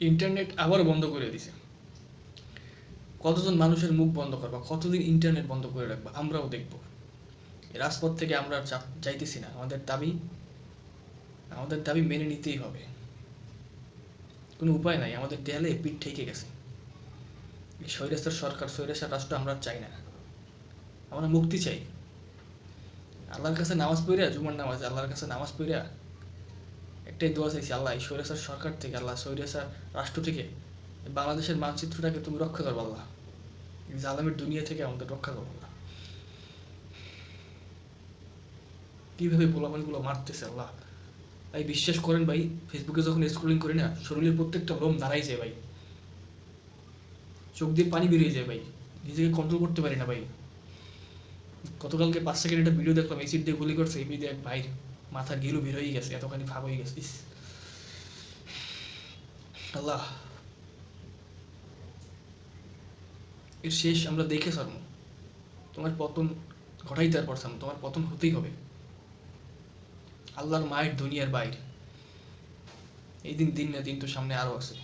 Internet আবার বন্ধ করে দিছে। কতজন মানুষের মুখ বন্ধ করবা কতদিন ইন্টারনেট বন্ধ করে রাখবা, আমরাও দেখব। রাজপথ থেকে আমরা চাইতেছি না। আমাদের দাবি আমাদের দাবি মেনে নিতেই হবে। কোনো উপায় নাই, আমাদের দেয়ালে পিঠ ঠেকে গেছে। এই স্বৈরাচার সরকার, স্বৈরাচার রাষ্ট্র আমরা চাই না। আমরা মুক্তি চাই। আল্লাহর কাছে নামাজ পড়িয়া, জুমার নামাজ আল্লাহর কাছে নামাজ পড়িয়া একটাই দোয়া চাইছি, আল্লাহ স্বৈরাচার সরকার থেকে, আল্লাহ, স্বৈরাচার রাষ্ট্র থেকে, বাংলাদেশের মানচিত্রটাকে তুমি রক্ষা করব আল্লাহ। জালামের দুনিয়া থেকে আমাদের রক্ষা করব আল্লাহ। কীভাবে পোলাপানগুলো মারতেছে, আল্লাহ। ভাই, বিশ্বাস করেন ভাই ফেসবুকে যখন স্ক্রোলিং করি না, শরীরের প্রত্যেকটা লোম দাঁড়াই যায়, ভাই। চোখ দিয়ে পানি বেরিয়ে যায়, ভাই। নিজেকে কন্ট্রোল করতে পারি না, ভাই। গতকালকে পাঁচ সেকেন্ড একটা ভিডিও দেখলাম এসিড দিয়ে গুলি করছে, এই এক ভাই মাথার গিলু বের হয়ে গেছে, এতখানি ফাঁক হয়ে গেছে। আল্লাহ। এর শেষ আমরা দেখে সারম তোমার পতন ঘটাইতে আর পারছাম তোমার পতন হতেই হবে। আল্লাহর মায়ের দুনিয়ার বাইরে। এই দিন দিন না দিন তো সামনে আরও আছে।